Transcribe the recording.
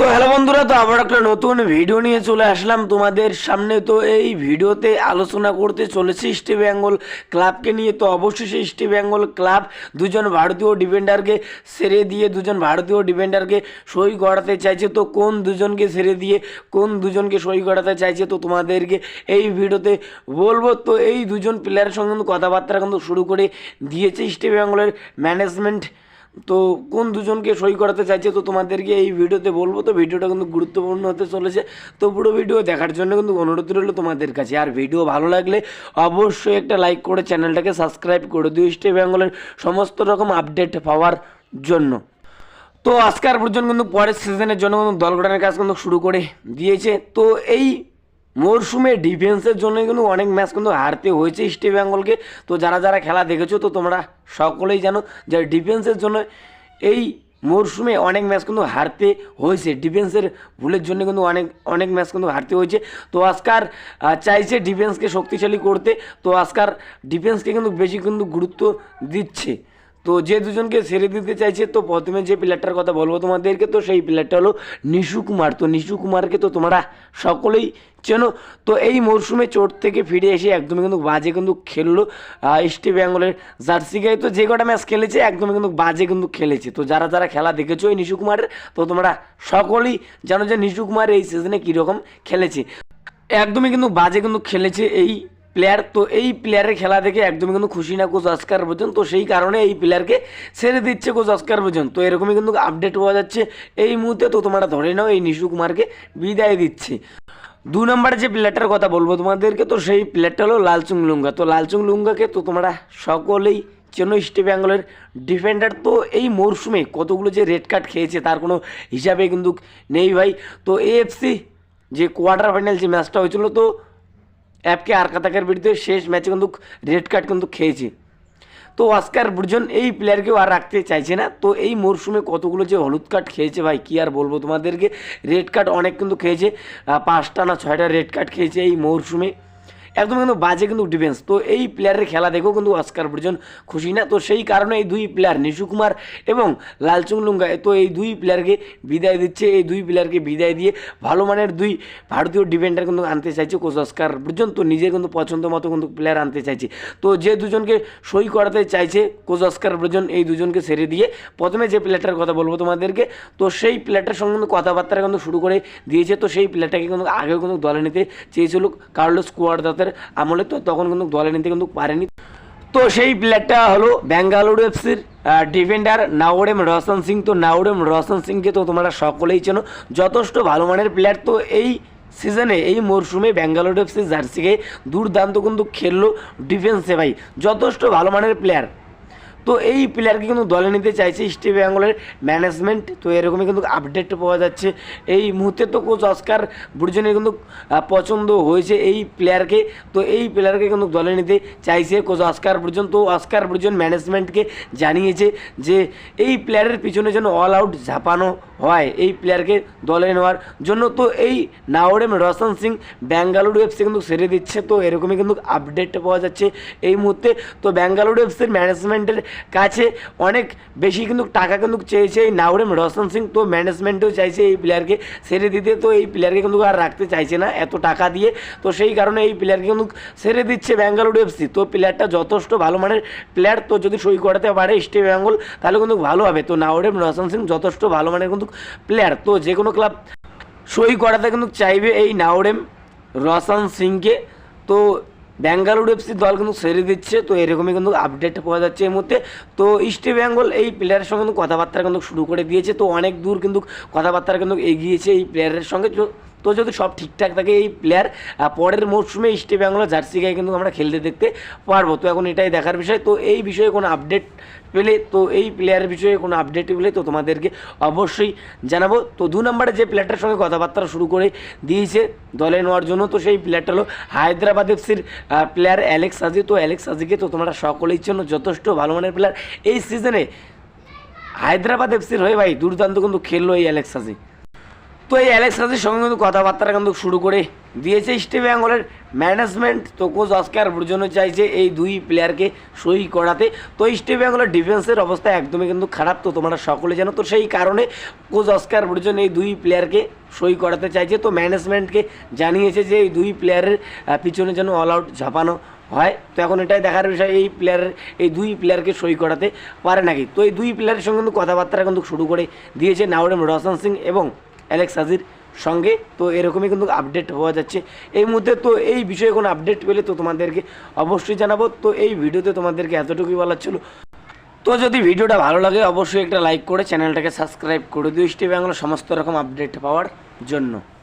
তো হ্যালো বন্ধুরা, তো আবার একটা নতুন ভিডিও নিয়ে চলে আসলাম। তোমাদের সামনে তো এই ভিডিওতে আলোচনা করতে চলেছি ইস্ট বেঙ্গল ক্লাবকে নিয়ে। তো অবশ্যই সেই ইস্ট বেঙ্গল ক্লাব দুজন ভারতীয় ডিফেন্ডারকে ছেড়ে দিয়ে, দুজন ভারতীয় ডিফেন্ডারকে সই করাতে চাইছে। তো কোন দুজনকে ছেড়ে দিয়ে, কোন দুজনকে সই করাতে চাইছে, তো তোমাদেরকে এই ভিডিওতে বলব। তো এই দুজন প্লেয়ারের সঙ্গে কথাবার্তা কিন্তু শুরু করে দিয়েছে ইস্ট বেঙ্গলের ম্যানেজমেন্ট তো কোন দুজনকে সই করাতে চাইছে, তো তোমাদেরকে এই ভিডিওতে বলব। তো ভিডিওটা কিন্তু গুরুত্বপূর্ণ হতে চলেছে। তো পুরো ভিডিও দেখার জন্য কিন্তু অনুরোধ রইল তোমাদের কাছে। আর ভিডিও ভালো লাগলে অবশ্যই একটা লাইক করে চ্যানেলটাকে সাবস্ক্রাইব করে দিও। ইস্ট বেঙ্গলের সমস্ত রকম আপডেট পাওয়ার জন্য। তো আজকার পর্যন্ত কিন্তু পরের সিজনের জন্য কিন্তু দল গঠনের কাজ কিন্তু শুরু করে দিয়েছে। তো এই মরশুমে ডিফেন্সের জন্য কিন্তু অনেক ম্যাচ কিন্তু হারতে হয়েছে ইস্ট বেঙ্গলকে তো যারা যারা খেলা দেখেছ, তো তোমরা সকলেই জানো যে ডিফেন্সের জন্য এই মরশুমে অনেক ম্যাচ কিন্তু হারতে হয়েছে। ডিফেন্সের ভুলের জন্য কিন্তু অনেক অনেক ম্যাচ কিন্তু হারতে হয়েছে। তো আজকার চাইছে ডিফেন্সকে শক্তিশালী করতে। তো আজকার ডিফেন্সকে কিন্তু বেশি কিন্তু গুরুত্ব দিচ্ছে। তো যে দুজনকে ছেড়ে দিতে চাইছে, তো প্রথমে যে প্লেয়ারটার কথা বলব তোমাদেরকে, তো সেই প্লেয়ারটা হলো নিশু কুমার। তো নিশু কুমারকে তো তোমরা সকলেই চেনো। তো এই মরশুমে চোট থেকে ফিরে এসে একদমই কিন্তু বাজে কিন্তু খেললো ইস্ট বেঙ্গলের জার্সি গায়ে তো যে কটা ম্যাচ খেলেছে, একদমই কিন্তু বাজে কিন্তু খেলেছে। তো যারা যারা খেলা দেখেছ এই নিশু কুমারের, তো তোমরা সকলেই জানো যে নিশু কুমার এই সিজনে কীরকম খেলেছে। একদমই কিন্তু বাজে কিন্তু খেলেছে এই প্লেয়ার তো এই প্লেয়ারের খেলা দেখে একদমই কিন্তু খুশি না কোচ অস্কার বোঝেন তো সেই কারণে এই প্লেয়ারকে ছেড়ে দিচ্ছে কোচ অস্কার বোঝেন তো এরকমই কিন্তু আপডেট পাওয়া যাচ্ছে। এই মুহূর্তে তো তোমরা ধরে নাও, এই নিশু কুমারকে বিদায় দিচ্ছে। দু নম্বরে যে প্লেয়ারটার কথা বলব তোমাদেরকে, তো সেই প্লেয়ারটা হলো লালচুং লুঙ্গা। তো লালচুং লুঙ্গাকে তো তোমরা সকলেই চেনো ইস্ট বেঙ্গলের ডিফেন্ডার তো এই মরশুমে কতগুলো যে রেড কার্ড খেয়েছে তার কোনো হিসাবে কিন্তু নেই ভাই। তো এএফসি যে কোয়ার্টার ফাইনাল যে ম্যাচটা হয়েছিল, তো অ্যাপকে আর কাতাকের বিরুদ্ধে শেষ ম্যাচে কিন্তু রেড কার্ড কিন্তু খেয়েছে। তো অস্কার বুর্জন এই প্লেয়ারকেও আর রাখতে চাইছে না। তো এই মরশুমে কতগুলো যে হলুদ কার্ড খেয়েছে ভাই, কী আর বলব তোমাদেরকে? রেড কার্ড অনেক কিন্তু খেয়েছে। পাঁচটা না ছয়টা রেড কার্ড খেয়েছে এই মরশুমে একদম কিন্তু বাজে কিন্তু ডিফেন্স তো এই প্লেয়ারের খেলা দেখেও কিন্তু অস্কার বুর্জন খুশি না। তো সেই কারণে এই দুই প্লেয়ার নিশু কুমার এবং লালচুং লুঙ্গা তো এই দুই প্লেয়ারকে বিদায় দিচ্ছে। এই দুই প্লেয়ারকে বিদায় দিয়ে ভালো মানের দুই ভারতীয় ডিফেন্ডার কিন্তু আনতে চাইছে কোচ অস্কার বুর্জন। তো নিজের কিন্তু পছন্দ মতো কিন্তু প্লেয়ার আনতে চাইছে। তো যে দুজনকে সই করাতে চাইছে কোচ অস্কার বুর্জন, এই দুজনকে ছেড়ে দিয়ে প্রথমে যে প্লেয়ারটার কথা বলব তোমাদেরকে, তো সেই প্লেয়ারটার সঙ্গে কিন্তু কথাবার্তা কিন্তু শুরু করে দিয়েছে। তো সেই প্লেয়ারটাকে কিন্তু আগেও কিন্তু দলে নিতে চেয়েছিল। কার্লোস কুয়ারদাতের আমলে তো তখন কিন্তু দলে নিতে কিন্তু পারেনি। তো সেই প্লেয়ারটা হলো বেঙ্গালুরু এফসির ডিফেন্ডার নাওরেম রোশন সিং তো নাওরেম রোশন সিংকে তো তোমরা সকলেই চেনো। যথেষ্ট ভালো মানের প্লেয়ার তো এই সিজনে এই মরশুমে ব্যাঙ্গালোর এফসি জার্সিকে দুর্দান্ত কিন্তু খেললো ডিফেন্সে ভাই। যথেষ্ট ভালো মানের প্লেয়ার তো এই প্লেয়ারকে কিন্তু দলে নিতে চাইছে ইস্ট বেঙ্গলের ম্যানেজমেন্ট তো এরকমই কিন্তু আপডেট পাওয়া যাচ্ছে। এই মুহূর্তে তো কোচ অস্কার বুর্জনের কিন্তু পছন্দ হয়েছে এই প্লেয়ারকে তো এই প্লেয়ারকে কিন্তু দলে নিতে চাইছে কোচ অস্কার বুর্জন তো অস্কার বুর্জন ম্যানেজমেন্টকে জানিয়েছে যে এই প্লেয়ারের পিছনে যেন অল আউট ঝাঁপানো হয়। এই প্লেয়ারকে দলে নেওয়ার জন্য তো এই নাওরেম রোশন সিং ব্যাঙ্গালুরু এফসি কিন্তু সেরে দিচ্ছে। তো এরকমই কিন্তু আপডেট পাওয়া যাচ্ছে এই মুহূর্তে। তো ব্যাঙ্গালুরু এফসির ম্যানেজমেন্টের কাছে অনেক বেশি কিন্তু টাকা কিন্তু চেয়েছে এই নাওরেম রোশন সিং। তো ম্যানেজমেন্টও চাইছে এই প্লেয়ারকে সেরে দিতে। তো এই প্লেয়ারকে কিন্তু আর রাখতে চাইছে না এত টাকা দিয়ে। তো সেই কারণে এই প্লেয়ারকে কিন্তু সেরে দিচ্ছে ব্যাঙ্গালুরু এফসি তো প্লেয়ারটা যথেষ্ট ভালো মানের প্লেয়ার তো যদি সই করাতে পারে ইস্ট বেঙ্গল তাহলে কিন্তু ভালো হবে। তো নাওরেম রোশন সিং যথেষ্ট ভালো মানের কিন্তু প্লেয়ার তো যে কোনো ক্লাব সই করাতে কিন্তু চাইবে এই নাওরেম রসান সিংকে। তো ব্যাঙ্গালুরু এফসি দল কিন্তু সেরে দিচ্ছে, তো এরকমই কিন্তু আপডেট পাওয়া যাচ্ছে এই মুহূর্তে। তো ইস্ট বেঙ্গল এই প্লেয়ারের সঙ্গে কিন্তু কথাবার্তা কিন্তু শুরু করে দিয়েছে, তো অনেক দূর কিন্তু কথাবার্তা কিন্তু এগিয়েছে এই প্লেয়ারের সঙ্গে। তো- যদি সব ঠিকঠাক থাকে এই প্লেয়ার পরের মরশুমে ইস্ট বেঙ্গল জার্সি গায়ে কিন্তু আমরা খেলতে দেখতে পারব। তো এখন এটাই দেখার বিষয়। তো এই বিষয়ে কোনো আপডেট পেলে, তো এই প্লেয়ারের বিষয়ে কোনো আপডেট পেলে তো তোমাদেরকে অবশ্যই জানাব। তো দু নম্বরে যে প্লেয়ারটার সঙ্গে কথাবার্তা শুরু করে দিয়েছে দলে নেওয়ার জন্য, তো সেই প্লেয়ারটা হলো হায়দ্রাবাদ এফসির প্লেয়ার অ্যালেক্স আজি তো অ্যালেক্স আজিকে তো তোমরা সকলের জন্য যথেষ্ট ভালো মানের প্লেয়ার এই সিজনে হায়দ্রাবাদ এফসির হয়ে ভাই দুর্দান্ত কিন্তু খেললো এই অ্যালেক্স আজি তো এই অ্যালেক্স হাজির সঙ্গে কিন্তু কথাবার্তা কিন্তু শুরু করে দিয়েছে ইস্ট বেঙ্গলের ম্যানেজমেন্ট তো কোচ অস্কার বুর্জনও চাইছে এই দুই প্লেয়ারকে সই করাতে। তো ইস্ট বেঙ্গলের ডিফেন্সের অবস্থা একদমই কিন্তু খারাপ। তো তোমরা সকলে জানো, তো সেই কারণে কোচ অস্কার বুর্জন এই দুই প্লেয়ারকে সই করাতে চাইছে। তো ম্যানেজমেন্টকে জানিয়েছে যে এই দুই প্লেয়ারের পিছনে যেন অল আউট ঝাপানো হয়। তো এখন এটাই দেখার বিষয়, এই প্লেয়ারের এই দুই প্লেয়ারকে সই করাতে পারে নাকি? তো এই দুই প্লেয়ারের সঙ্গে কিন্তু কথাবার্তা কিন্তু শুরু করে দিয়েছে নাওরেম রোশন সিং এবং অ্যালেক্স হাজির সঙ্গে। তো এরকমই কিন্তু আপডেট হওয়া যাচ্ছে। এই মুহূর্তে তো এই বিষয়ে কোনো আপডেট পেলে তো তোমাদেরকে অবশ্যই জানাব। তো এই ভিডিওতে তোমাদেরকে এতটুকুই বলার ছিল। তো যদি ভিডিওটা ভালো লাগে, অবশ্যই একটা লাইক করে চ্যানেলটাকে সাবস্ক্রাইব করে দিও। ইস্টি বাংলার সমস্ত রকম আপডেট পাওয়ার জন্য।